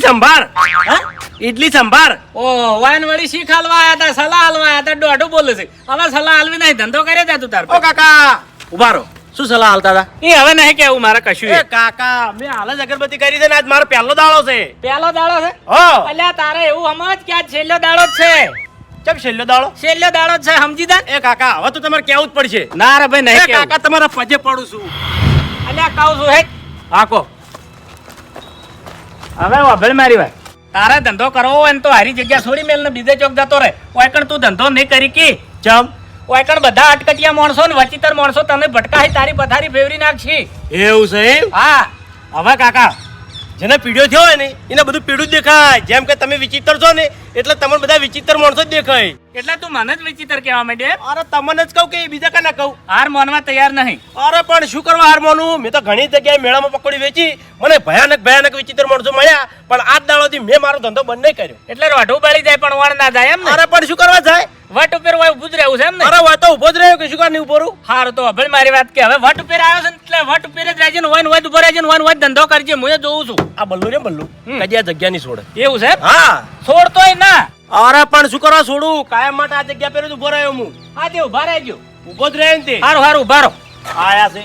સંભાર. હા? ઈડલી સંભાર. ઓ વાયન વળી શીખ હાલવા આયા તા? સલાહ હાલવા આયા તા? દોઢું બોલે છે. હવે સલાહ હાલવી નહીં ધંધો કરે તા તું તાર ઓ કાકા! ઊભા રહો. શું સલાહ હાલતા હતા એ હવે નહીં કેવું મારે કશું એ કાકા મેં હાલ જ અગરબત્તી કરી છે ને આજ મારો પહેલો દાડો છે. પહેલો દાડો છે? હો. અલ્યા તારે એવું સમજ કે ક્યાં છેલ્લો દાડો જ છે. કેમ છેલ્લો દાડો? છેલ્લો દાડો જ છે સમજી દે એ કાકા હવે તો તમારે કેવું જ પડશે. ના રે ભાઈ નહીં કાકા તમારા પજે પડું છું. અલ્યા કહું છું હેટ આકો હવે વાભળ મારી વાત. તારે ધંધો કરવો હોય ને તો હારી જગ્યા છોડી મેલ ને બીજે ચોક જતો રહે. ઓય કણ તું ધંધો નહીં કરી કી? ચમ. ઓય કણ બધા અટકટિયા માણસો ને વચિતર માણસો તને ભટકાઈ તારી પથારી ફેવરી નાખશી. એવું છે એમ? હા. હવે કાકા જેને પીડ્યો થયો હોય ને એને બધું પીડું જ દેખાય. જેમ કે તમે વિચિત્ર છો ને એટલે તમને બધા વિચિત્ર માણસો જ દેખાય. એટલે તું મને જ વિચિત્ર કહેવા માંડે અરે તમને જ કહું કે બીજા કાના કહું? હાર માનવા તૈયાર નહીં. અરે પણ શું કરવા હાર માનું? મેં તો ઘણી જગ્યાએ મેળામાં પકોડી વેચી મને ભયાનક ભયાનક વિચિત્ર માણસો મળ્યા પણ આજ દાડોથી મેં મારો ધંધો બંધ નહીં કર્યો. એટલે રોઢું બળી જાય પણ વણ ના જાય એમ અરે પણ શું કરવા જાય? વટ ઉપર હોય ઉભું જ રહેવું છે એમ ને? અરે હોય તો ઊભો જ રહ્યો કે શું કારની ઊભો રહું? હારું તો ભલે મારી વાત કે હવે વટ ઉપર આવ્યો છે એટલે વટ ઉપર જ રહેજે ને હોય ને હોય ઊભો રહેજે ને હોય ને હોય ધંધો કરજે હું એ જોઉં છું. આ બલ્લુ રે બલ્લુ કદી આ જગ્યા નહીં છોડે. એવું છે હા હા. છોડતોય ના. અરે પણ શું કરવા છોડું? કાયમ માટે આ જગ્યા પર ઊભો રહ્યો હું. આજે ઊભા રહેજો ઊભો જ રહ્યો ને તે. હારું હારું ઊભા રહો. આયા છે.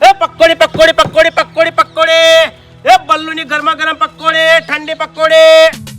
એ પકોડી પકોડી પકોડી પકોડી પકોડી. એ બલ્લુની ગરમા ગરમ પકોડી ઠંડી પકોડી.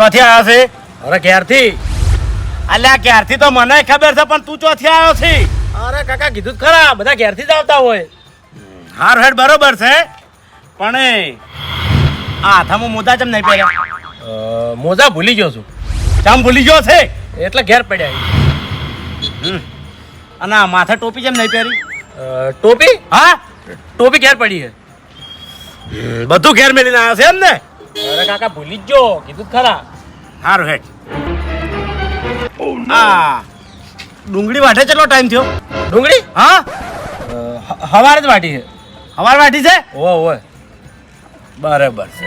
ચોથી આવ્યો છે? અરે ક્યારથી અલ્યા ક્યારથી તો મને ખબર છે પણ તું ચોથી આવ્યો છે? અરે કાકા કીધું ખરા બધા ઘેરથી જ આવતા હોય. હાર હેડ બરોબર છે પણ એ આ હાથામાં મોજા ચમ નહીં પહેર્યા? મોજા ભૂલી ગયો છું. ચમ ભૂલી ગયો છે? એટલે ઘેર પડ્યા અને આ માથે ટોપી કેમ નહીં પહેરી? ટોપી? હા? ટોપી ઘેર પડી છે. બધું ઘેર મેલીને આવ્યો છે એમ ને અરે કાકા ભૂલી જ ગયો કીધું ખરા. સારું હેઠ. આ ડુંગળી વાટે કેટલો ટાઈમ થયો? ડુંગળી? હા? હવારે જ વાટી છે. હવાર વાટી છે? ઓ ઓ બરાબર છે.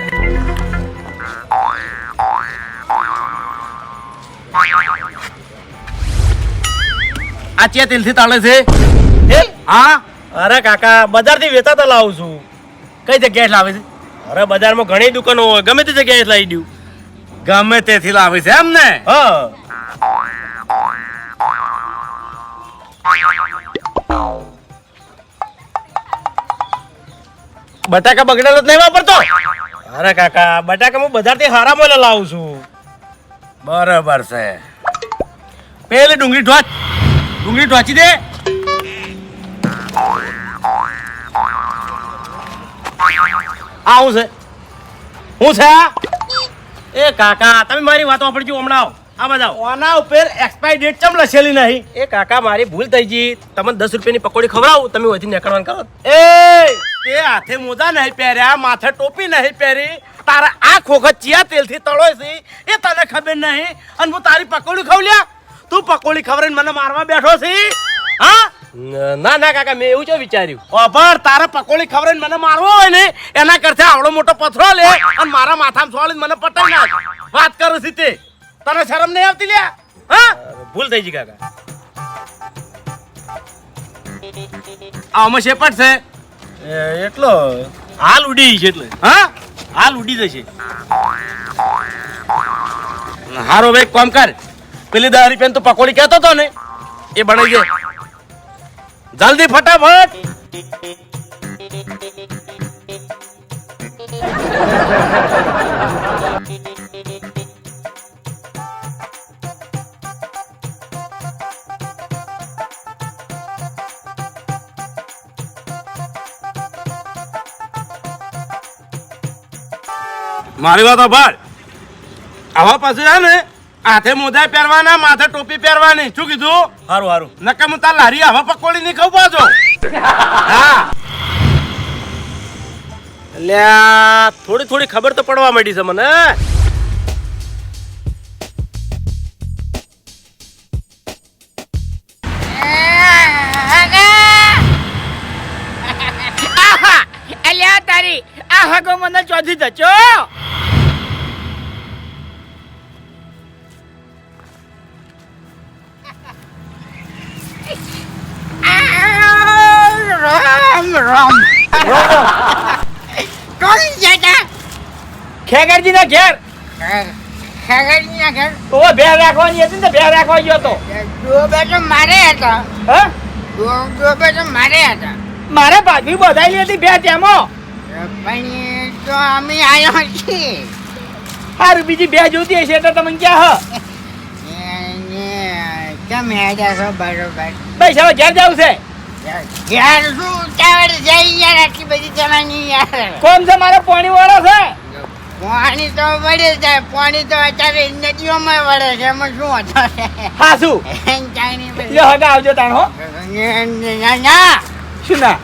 આ ચિયા તેલથી તાળે છે? તેલ? હા? અરે કાકા બજારથી વેચાતા લાવું છું. કઈ જગ્યાએ લાવે છે? અરે બજારમાં ઘણી દુકાનો હોય. ગમે તે જગ્યાએ લાવી દઉં. ગમે તેથી લાવી છે એમ ને બટાકા બગડેલો જ નહીં વાપરતો? અરે કાકા બટાકા હું બજારથી હારા મોલે લાવું છું. બરાબર છે. પેલી ડુંગળી ઢોચ ડુંગળી ઢોચી દે. આવું છે. હું છે આ? એ કાકા તમે મારી વાતો સાંભળજો હમણાં આ બધા ઓના ઉપર એક્સપાયરી ડેટ ચમ લખેલી નહીં? એ કાકા મારી ભૂલ થઈ ગઈ. તમને દસ રૂપિયાની પકોડી ખવડાવું તમે ઓથી નીકળવાનું કરો. એ તે હાથે મોજા નહીં પહેર્યા માથે ટોપી નહીં પહેરી તારા આ ખોખત ચિયા તેલથી તળો છે એ તને ખબર નહીં. અને હું તારી પકોડી ખવલ્યા તું પકોડી ખવડાવીને મને મારવા બેઠો છે. હા? ના ના કાકા મેં એવું જો વિચાર્યું. અભર તારે પકોડી ખવડાવીને મને મારવો હોય ને એના કરતા આવડો મોટો પથરો લે અને મારા માથામાં સોળી મને પટાઈ નાખ. વાત કરું છું તે. તને શરમ નહીં આવતી લે હા? ભૂલ થઈ ગઈ કાકા. આમાં શેપટ છે? એટલો. હાલ ઉડી છે એટલે. હા? હાલ ઉડી જશે. હારો ભાઈ કોમ કર. પેલી દસ રૂપિયા તો પકોડી કહેતો હતો ને એ બનાવી દે. જલ્દી ફટાફટ. મારી વાત આભાર આવા પાસે જાય ને. હાથે મોજા પહેરવાના માથે ટોપી પહેરવાની. શું કીધું? હારું હારું. નકર હું તાર લારી આવા પકોડી નહીં ખાવ પાછો. હા. અલ્યા થોડી થોડી ખબર તો પડવા માંડી છે મને આહા! અલ્યા તારી આ હગો મને ચોથી ધચો રામ રામ કોણ ખેગરજી ના ઘેર? ખગડના ઘર તો બે રાખવાની હતી ને બે રાખવા ગયો તો. ડોબે તો મારે હતા હા? ડો- ડોબે તો મારે હતા મારે ભાગવી બધાયેલી હતી બે તેમો. પણ તો અમે આવ્યા છીએ સારું બીજી બે જોતી હશે તો તમે ક્યાં હ? કેમ હેડ્યા છો બરોબર? બસ હવે ઘેર જવું છે. યાર શું ઉતાવળ જાય યાર આટલી બધી જવાની યાર? કોણ છે? મારે પાણી વાળો છે? પાણી તો વળે છે પાણી તો અત્યારે નદીઓમાં વળે છે એમાં શું હતો હા શું. લ્યો હગા આવજો તાણો ના ના. શું ના?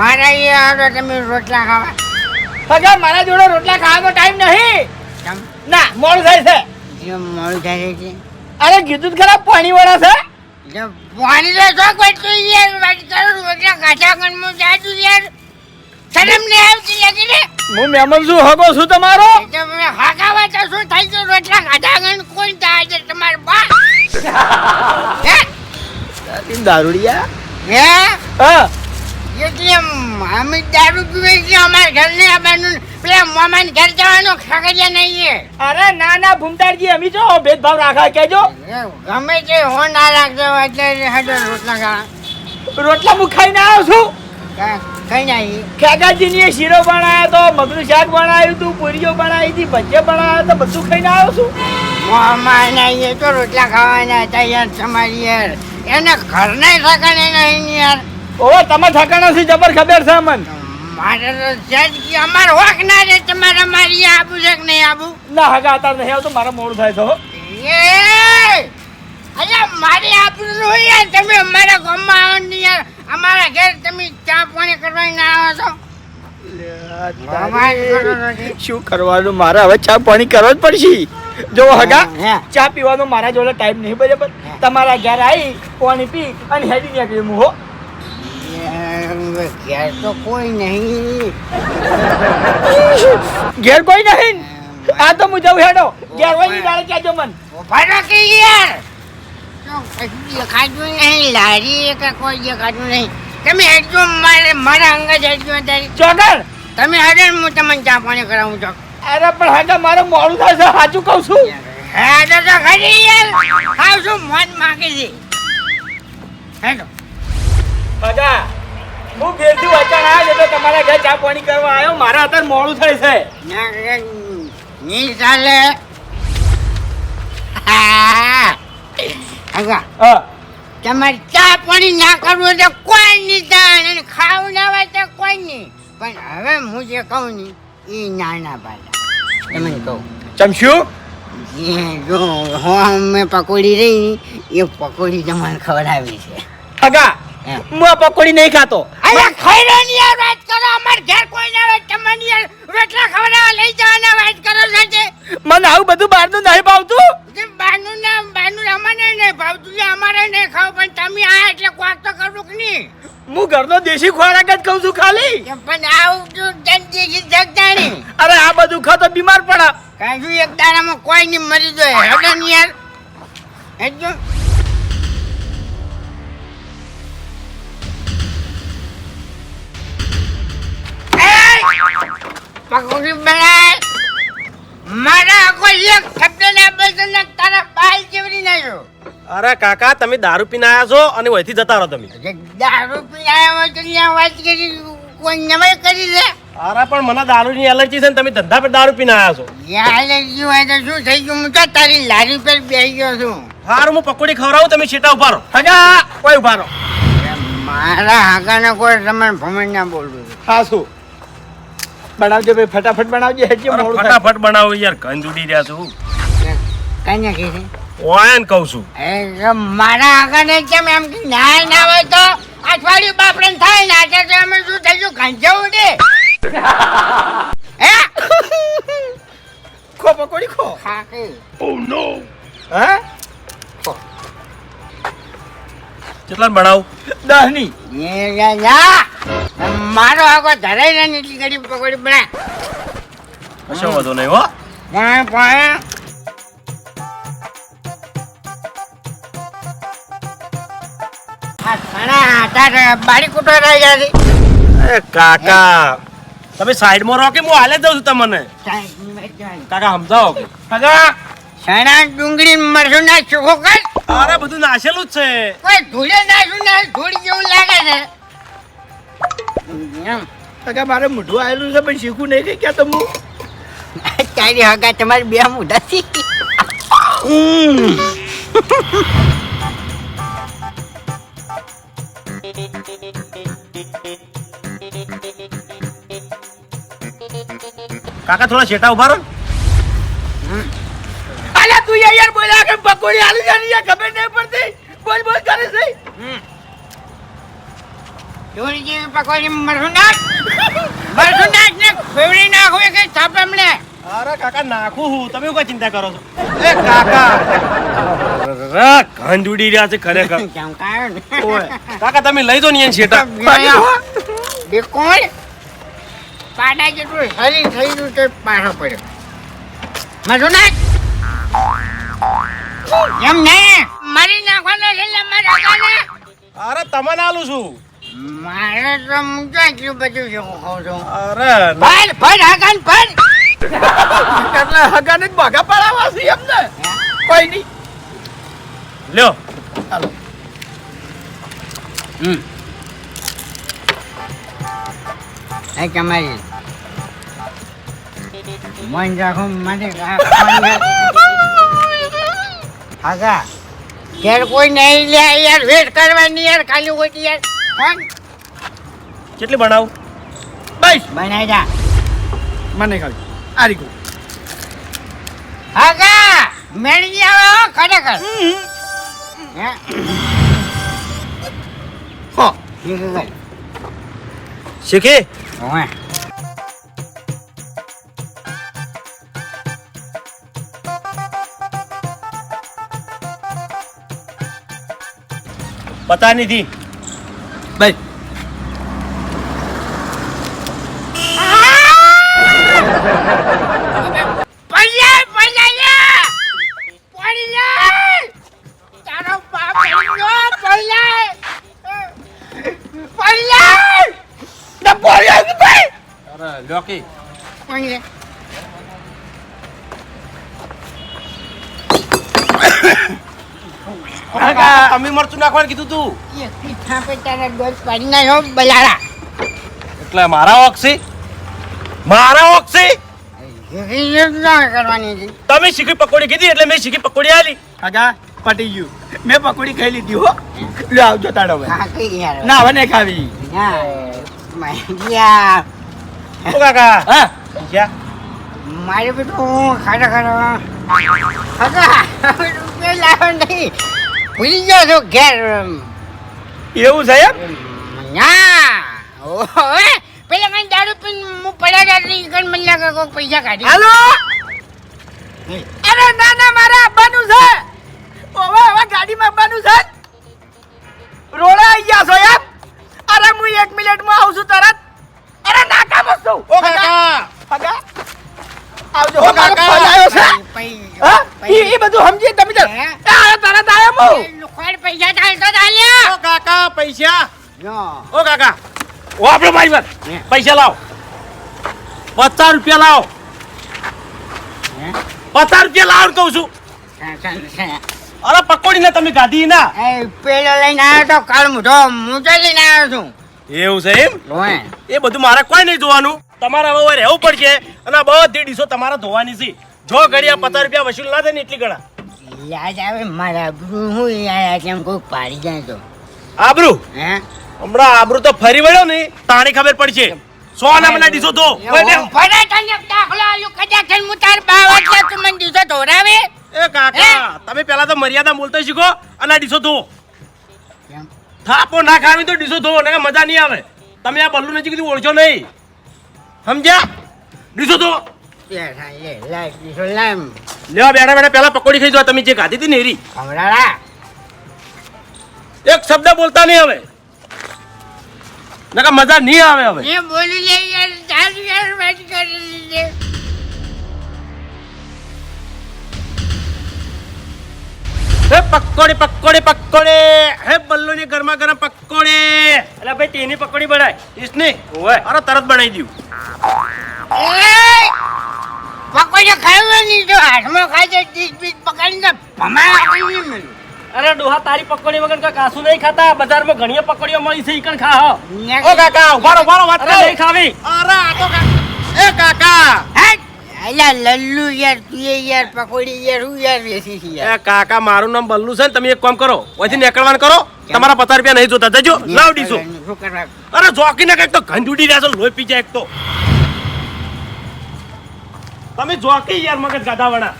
મારા એ આવડો તમે રોટલા ખાવા. હગા મારા જોડે રોટલા ખાવાનો ટાઈમ નહીં? ના મોડું થાય છે. મોડું થાય છે? અરે કીધું ખરા પાણી વાળા છે? પાણી તો શોખ યાર વાત કરું રોટલા કાચા ગણમાં જાતું યાર. શરમ ને આવતી લાગી ને હું મહેમાન છું હગો છું તમારો? એ તો હાકાવા તો શું થાય છે રોટલા કાચા ગણ કોણ થાય છે તમાર બા હે? દારૂડિયા? હે? હા. એટલે અમે દારૂ પીવે છે અમારા ઘરને આવવાનું પેલા મામાને ઘર જવાનું ખગડિયા નહીં અરે ના ના ભૂમતાડજી અમી જો ભેદભાવ રાખા કેજો ગમે તે હો ના રાખજો એટલે હજો રોટલા ખા. રોટલા હું ખાઈને આવ્યો છું. કઈ નહીં ખેગાજીની શીરો બનાવ્યો તો મગનું શાક બનાવ્યું હતું પૂરીઓ બનાવી હતી ભજ્જે બનાવ્યો તો બધું ખાઈને આવ્યો છું. મામા એ તો રોટલા ખાવાના હતા યાર તમારી યાર. એને ઘરના ઠકાણે નહીં યાર. ઓવે તમે ઠકાણા થી જબર ખબર છે મન મારે કે અમાર હોક ના રે તમારે મારી આબુ છે કે નહીં આબુ? ના હગા તાર નહીં આવતો મારા મોડું થાય તો હો. એ! અલ્યા મારી આબુ નું યાર તમે અમારા ગામમાં આવો ને યાર. અમારા ઘેર તમે ચા પાણી કરવા ના આવો છો. શું કરવાનું? મારે હવે ચા પાણી કરવો જ પડશે. જો હગા હે. ચા પીવાનો મારા જોડે ટાઈમ નહીં બરાબર? તમારા ઘેર આવી પાણી પી અને હેડી નીકળી હું હો. ઘેર તો કોઈ નહીં. ઘેર કોઈ નહીં? આ તો હું જઉં હેડો. ઘેર કોઈ ની દાડે કહેજો મન. ઊભા રહો યાર દેખાતું નહીં. લારી કે કોઈ દેખાતું નહીં. તમે હેડજો મારે મારા અંગે હેડજો ચોગર તમે હેડો હું તમને ચા પાણી કરાવું છું. અરે પણ હગા મારે મોડું થાય છે. સાચું કહું છું. હેડો તો ખરી યાર. હાવ છું મોજ માગે છે. હેડો. હું ઘેરથી વચન આવ્યો તો તમારા ઘરે ચા પાણી કરવા આવ્યો. મારા અત્યારે મોડું થાય છે. ના ની ચાલે. તમારે ચા પાણી ના કરવું તો કોઈ નહીં જાણ અને ખાવું ના હોય તો કોઈ નહીં. પણ હવે હું જે કહું ને એ નાના પાડા તમને કહું. ચમશું જો હું મેં પકોડી રહી એ પકોડી તમને ખવડાવી છે. હગા હે. હું આ પકોડી નહીં ખાતો. અરે ખૈરો વાત કરો અમાર ઘેર કોઈ ના હોય તમને રોટલા ખવડાવવા લઈ જવાના વાત કરો સાથે. મને આવું બધું બહારનું નહીં ભાવતું? બાનું ના બાનું અમને નહીં ભાવતું અમારે નહીં ખાવ પણ તમે આ એટલે કોક તો કરવું કે નહીં? હું ઘરનો દેશી ખોરાક જ ખાઉં છું ખાલી. પણ આવું તો જગદાણી. અરે આ બધું ખાતો બીમાર પડે. કાજુ એક દાડામાં કોઈ નહીં મરી જાય હેડો ને યાર. હેડજો. પકોડી બનાય મારા કોઈ એક શબ્દના તારા બાલ ચેવડી નાખ્યો અરે કાકા તમે દારૂ પીને આવ્યા છો અને વહીથી જતા રહો તમે. દારૂ પીને આવ્યા હોય તો ત્યાં વાત કરી કોઈ નવાઈ કરી દે અરે પણ મને દારૂની એલર્જી છે ને તમે ધંધા પર દારૂ પીને આવ્યા છો. એલર્જી હોય તો શું થઈ ગયું? હું તો તારી લારી પર બેસી ગયો છું. હારું હું પકોડી ખવડાવું તમે છેટા ઊભા રહો. હગા કોઈ ઊભા રહો. મારા હાકાને કોઈ રમણ ભમણ ના બોલવું હા શું? બનાવજો ભાઈ ફટાફટ બનાવજો હેડજો મોડું ફટાફટ બનાવો યાર કંદ ઉડી રહ્યા છું? કઈ ના કહે ઓયન કહું છું. એ મારા આગળ કેમ એમ કે ના ના હોય તો અઠવાડિયું બાપડે થાય ના કે તો અમે શું થઈ ગયું ગાંજા ઉડે. હે? ખો પકોડી ખો. ખાકી હે? કેટલા બનાવું? દસની એ જા મારો આગો ધરાઈ ને એટલી ઘડી પકોડી બના. કશો વધુ નહીં હો. પણ પણ રહી કાકા તમે સાઈડમાં રહો કે હું હાલે દઉં છું તમને? કાકા સમજાવો કે? કાકા સણા ડુંગળી મરસું ના ચોખ્ખો કર? અરે બધું નાશેલું જ છે. ને ધૂળ જેવું લાગે છે. એમ. કાકા મારે મોઢું આવેલું છે પણ શીખવું નહીં કે ક્યાં તમે ચાલી હગા તમારે બે મુઠ્ઠી કાકા થોડા શેટા ઊભા રહો અલ્યા તું યાર બોલ્યા કે પકોડી આલી જાની ખબર નહીં પડતી. બોલ બોલ કરે છે. ધૂળ જેવી પકોડી મરસું નાખ મરસું નાખ ને ફેવડી નાખો એ કઈ થાપે મને અરે કાકા નાખું હું. તમે કોઈ ચિંતા કરો છો? એ કાકા. અરે, ઉડી રહ્યા છે ખરેખર. ચમકાયો ને. કાકા તમે લઈ દો ને શેટા બે કોણ? પાડા જેટલું શરીર થઈ ગયું તે પાછો પડ્યો. મરસું નાખ એમ નહીં. મારી નાખવાનો છે મારા કાને. અરે તમને આલું છું. મારે તો મૂંઝાઈ ગયું બધું શું કહું છું? અરે ભાઈ ભાઈ હાકાન ભર એટલે હગાને જ ભાગા પડાવવા છે એમને. કોઈ નહીં. લ્યો. એ તમારી. મન રાખો મને હાગા. ઘેર કોઈ નહીં લે યાર વેટ કરવાની યાર ખાલી હોય યાર. કેટલી બનાવું બસ બનાવી જા મને ખાલી આ રીકું હાગા મેળવી આવે હો ખરેખર હે હો ઠીક છે શીખી ઓય પતા નથી તમે મરચું નાખવાનું કીધું તું. પીઠા પે તારા ડોલ પાડી નાખ્યો બલાડા એટલે મારા ઓક્સી? મારા ઓક્સી? ના કરવાની તમે શીખી પકોડી કીધી એટલે મેં શીખી પકોડી આલી. કાકા પટી ગયું. મેં પકોડી ખાઈ લીધી હો. લે આવજો તાડો હવે. હા ના હવે નહીં ખાવી. ના માયા ઓ કાકા. હા. મારે બધું ખાડા ખાડા નહીં. ભૂલી ગયો છો ઘેર. એવું છે એમ? ના. પેલા મને દારૂ પીન હું પડ્યા જાય ઈ મને લાગે કોક પૈસા કાઢી. હાલો? અરે ના ના મારે આવવાનું છે. ઓવે હવે ગાડીમાં આવવાનું છે. રોડે આવી ગયા છો એમ? અરે હું એક મિનિટમાં આવું છું તરત. અરે ના કામ છું ઓ કાકા હગા આવજો. હો કાકા. ફોન આવ્યો છે? હા? ઈ બધું સમજી તમે તો આ તરત આવ્યો હું લુખવાડ પૈસા ચાલતો ચાલ્યા ઓ કાકા પૈસા. ઓ કાકા. ઓ આપણો ભાઈ બન પૈસા લાવો. પચાસ રૂપિયા લાવો. હે? પચાસ રૂપિયા લાવ કહું છું. અરે પકોડી ને તમે ગાધી ના. એ પેલો લઈને આવ્યો તો કાળ મુઠો હું તો લઈને આવ્યો છું. એવું છે એમ? એ બધું મારે કોઈ નહીં જોવાનું. તમારે હવે રહેવું પડશે અને આ બધી ડીશો તમારે ધોવાની છે. જો ઘડિયા પચાસ રૂપિયા વસૂલ ના થાય ને એટલી ગણા. યાદ આવે મારા આબરૂ હું યાર કેમ કોઈ પાડી જાય તો. આબરૂ? હે? હમણાં આબરૂ તો ફરી વળ્યો ને તાણી ખબર પડશે. સો ના મને ડીશો ઓય ફરે તને દાખલો આલ્યો કદાચ હું તાર બા વાગ્યા તું મને ડીશો ધોરાવે એ કાકા તમે પેલા તો મર્યાદા બોલતા શીખો અને આ ડીશો ધો. થાપો ના ખાવી તો ડીશો ધો ને મજા નહીં આવે. તમે આ બલ્લુ નજીક ઓળખો નહીં. સમજ્યા? બીજું તો. લેવા બેઠા બેઠા પહેલા પકોડી ખાઈ જો તમે જે ખાધી હતી ને એરી. એક શબ્દ બોલતા નહીં હવે. નકા મજા નહીં આવે હવે. બોલી હે પકોડી પકોડી પકોડી. હે બલ્લુની ગરમા ગરમ પકોડી. એટલે ભાઈ તેની પકોડી બનાય. ઈસની ઓય અરે તરત બનાવી દઉં પકોડી ખાયો નહીં તો હાથમાં ખાઈ જાય ડીશ બીસ પકડીને ભમાયા કોઈ નહીં મળ્યું. અરે ડોહા તારી પકોડી વગર કા કાસું નહીં ખાતા. બજારમાં ઘણી પકોડીઓ મળી છે ઈકણ ખા હો. ને- ઓ કાકા ઉભારો ઉભારો વાત નહીં ખાવી. અરે આ તો એ કાકા હટ! લલ્લુ યાર તું યાર પકોડી યાર હું યાર વેચી છે યાર. કાકા મારું નામ બલ્લુ છે ને તમે એક કામ કરો ઓથી નીકળવાનું કરો. તમારા પચાસ રૂપિયા નહીં જોતા જજો લાવ ડીસો શું અરે જોકી ને કંઈક તો ઉડી રહ્યા છો લોહી પી જાય એક તો. તમે જોકી યાર મગજ ગાધા વણા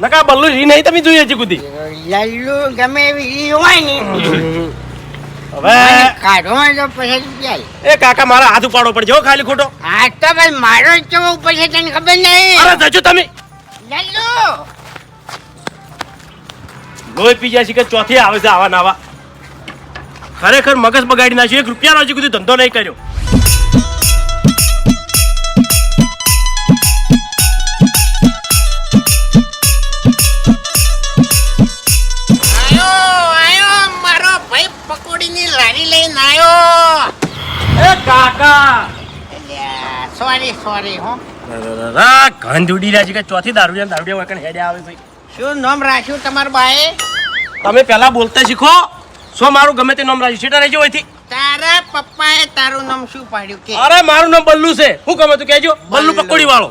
નકા બલ્લુ રી નહીં તમે જોઈએ છે કુદી લલ્લુ ગમે એવી હોય ને. હવે કાઢો તો પછી રૂપિયા એ કાકા મારા હાથ ઉપાડો પડજો ખાલી ખોટો. આ તો ભાઈ મારો જ કેવો ઉપર છે તને ખબર નહીં? અરે જજો તમે. લલ્લુ લોહી પી જાય છે કે ચોથી આવે છે આવા નાવા ખરેખર મગજ બગાડી નાખ્યું. એક રૂપિયાનો હજી કુદી ધંધો નહીં કર્યો. એ કાકા. સોરી સોરી હો. ગંધ જોડી રહ્યા છે કે ચોથી દારૂ દારૂ વખત હેડે આવે છે. શું નામ રાખ્યું તમારા બાએ? તમે પહેલા બોલતા શીખો. શું મારું ગમે તે નામ રાખ્યું? સેટા રહેજો તારા પપ્પાએ તારું નામ શું પાડ્યું? કે અરે મારું નામ બલ્લુ છે. શું ગમે તું કહેજો? બલ્લુ. પકોડી વાળો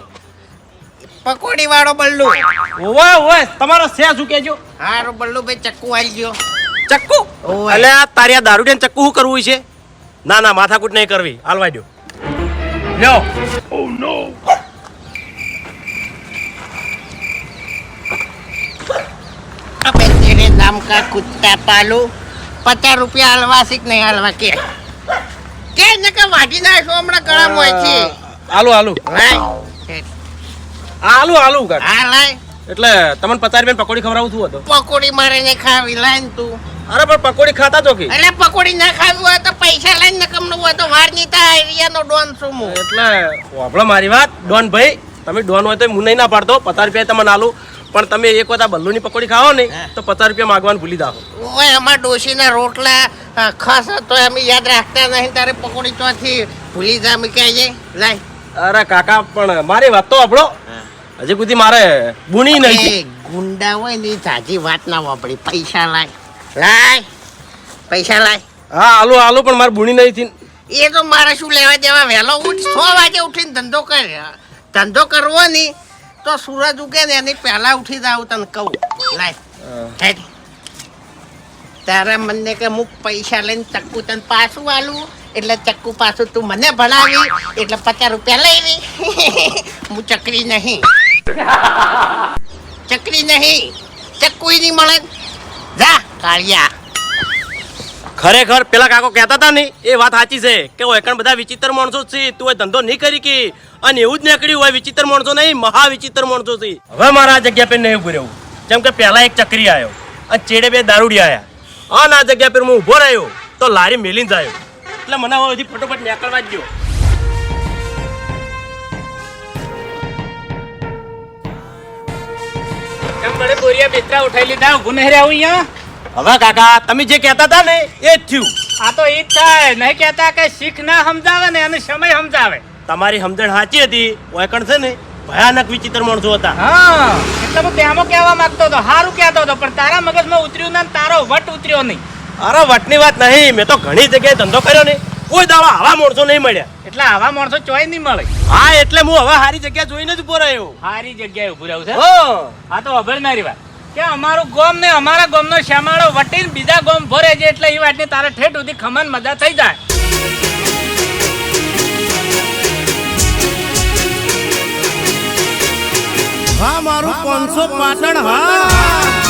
પકોડી વાળો બલ્લુ. ઓવે ઓવે તમારો છે શું કહેજો? હારું બલ્લુ ભાઈ ચક્કુ? આવી ગયો ચક્કુ અલ્યા તારી આ દારૂ ચક્કુ શું કરવું છે? ના ના માથાકૂટ નહીં કરવી. હાલવા દો. લ્યો. ઓ નો કુત્તા પાલો. પચાસ રૂપિયા હલવા નહીં હલવા કે. કે ને હમણાં ગળા મોય છે હાલો. હાલો હાલો હાલો હાલો હાલો એટલે તમને પચાસ રૂપિયા પકોડી ખવડાવું છું હતો પકોડી મારે ને ખાવી લાઈન તું. અરે પણ પકોડી ખાતા તો કે? એટલે પકોડી ના ખાવી હોય તો પૈસા લઈને કમનું હોય તો વારની તા એરિયાનો ડોન છું હું. એટલે આપણે મારી વાત. ડોન ભાઈ તમે ડોન હોય તો હું નહીં ના પાડતો. પચાસ રૂપિયા તમને આલું. પણ તમે એક વખત આ બલ્લુની પકોડી ખાઓ ને તો પચાસ રૂપિયા માગવાનું ભૂલી દાખો ઓય અમાર ડોશીના રોટલા ખાસ તો અમે યાદ રાખતા નહીં તારે પકોડી ચોથી ભૂલી જા અમે કહેજે લાય. અરે કાકા પણ મારી વાત તો આપણો હજી સુધી મારે બુણી નહીં ગુંડા હોય ને સાચી વાત ના વાપરી. પૈસા લાય. લાય. પૈસા લાય. હા આલુ આલુ પણ મારે બુણી નહીં થી એ તો મારે શું લેવા દેવા? વહેલો ઉઠ છ વાગે ઉઠીને ધંધો કર. ધંધો કરવો નહીં તો સૂરજ ઉગે ને એની પહેલા ઉઠી જાવ તને કહું. લાય. તારા મને કે હું પૈસા લઈને ચક્કુ તને પાછું આલું? એટલે ચક્કુ પાછું તું મને ભણાવી, એટલે પચાસ રૂપિયા લઈ હું ચકરી નહીં. ચકરી નહીં. ચક્કુ નહીં મળે. જા, કાળિયા. ખરેખર પેલા કાકો કહેતા હતા ને, એ વાત સાચી છે કે ઓયકણ બધા વિચિત્ર માણસો છે, તું એ ધંધો નહીં કરી કે. અને એવું જ નીકળ્યું હોય, વિચિત્ર માણસો નહીં મહા વિચિત્ર માણસો છે. હવે મારા આ જગ્યા પર નહીં ઉભું રહેવું. જેમ કે પહેલા એક ચક્રી આવ્યો અને ચેડે બે દારૂડી આવ્યા અને આ જગ્યા પર હું ઊભો રહ્યો, તો લારી મેલીને જ આવ્યો એટલે મને હવે ફટોફટ નીકળવા જ દો એમ બોરિયા બિસ્તરા ઉઠાઈ લીધા ઊભું નહીં રહેવું અહીંયા? હવે કાકા તમે જે કહેતા હતા ને એ જ થયું. આ તો એ જ થાય. નહીં કહેતા કે શીખ ના સમજાવે ને અને સમય સમજાવે. તમારી સમજણ સાચી હતી. ઓયકણ છે ને ભયાનક વિચિત્ર માણસો હતા. હા એટલે હું કેવા કહેવા માંગતો હતો. સારું કહેતો હતો પણ તારા મગજમાં ઉતર્યું ને તારો વટ ઉતર્યો નહીં. અરે વટની વાત નહીં મેં તો ઘણી જગ્યાએ ધંધો કર્યો ને કોઈ દાડો આવા માણસો નહીં મળ્યા. એટલે આવા માણસો ચોય નહીં મળે. હા એટલે હું હવે સારી જગ્યા જોઈને જ ઊભો રહ્યો. સારી જગ્યાએ ઊભો રહ્યો છે? હા. આ તો અભર મારી વાત. કે અમારું ગોમ ને અમારા ગોમ નો શ્યામાળો વટીને બીજા ગોમ ભરે છે એટલે એ વાતની તારે ઠેઠ સુધી ખમણ મજા થઈ જાય. હા મારું પાંચસો પાટણ હા.